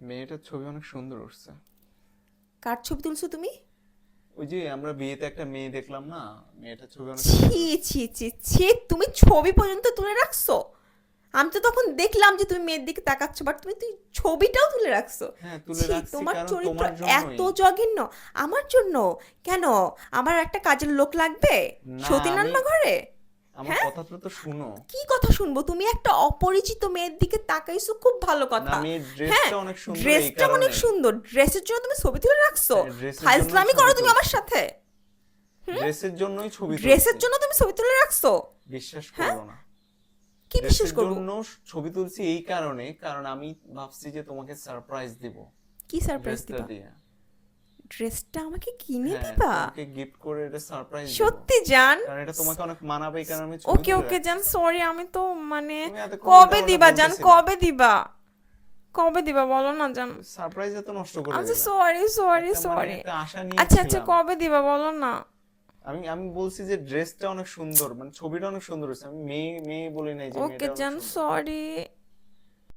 মেয়েটার ছবি অনেক সুন্দর উঠছে। কার ছবি তুলছো তুমি? ওই যে আমরা বিয়েতে একটা মেয়ে দেখলাম না মেয়েটার ছবি অনেক ছি ছি ছি ছি তুমি ছবি পর্যন্ত তুলে রাখছো? আমি তো তখন দেখলাম যে তুমি মেয়ের দিকে তাকাচ্ছ বাট তুমি তুই ছবিটাও তুলে রাখছো। হ্যাঁ তোমার চরিত্র এত জঘন্য। আমার জন্য? কেন? আমার একটা কাজের লোক লাগবে? সতীন আমি- ঘরে? আমার হ্যাঁ? কথাটা তো শুনো। কি কথা শুনব? তুমি একটা অপরিচিত মেয়ের দিকে তাকাইছো খুব ভালো কথা। হ্যাঁ ড্রেসটা অনেক সুন্দর ড্রেসটা অনেক সুন্দর। ড্রেসের জন্য তুমি ছবি তুলে রাখছো? হ্যাঁ, ফাইজলামি করো তুমি আমার। সাথে। ড্রেসের জন্যই ছবি ড্রেসের জন্য তুমি ছবি তুলে রাখছো? বিশ্বাস? করো না। কি বিশ্বাস করব? জন্য ছবি তুলছি এই কারণে কারণ আমি ভাবছি যে তোমাকে সারপ্রাইজ দিব। কি সারপ্রাইজ দিবা? ড্রেসটা আমাকে কিনে হ্যাঁ দিবা? তোমাকে গিফট করে এটা সারপ্রাইজ সত্যি জান। কারণ এটা তোমাকে অনেক মানাবে কারণে আমি ওকে ওকে জান সরি আমি তো মানে কবে দিবা জান? কবে দিবা? কবে দিবা বলো না জান। সারপ্রাইজ এত নষ্ট করে আচ্ছা। সরি সরি সরি আচ্ছা আচ্ছা কবে দিবা বলো না। আমি আমি বলছি যে ড্রেসটা অনেক সুন্দর মানে ছবিটা অনেক সুন্দর হয়েছে। আমি মেয়ে মেয়ে বলি নাই যে ওকে জান সরি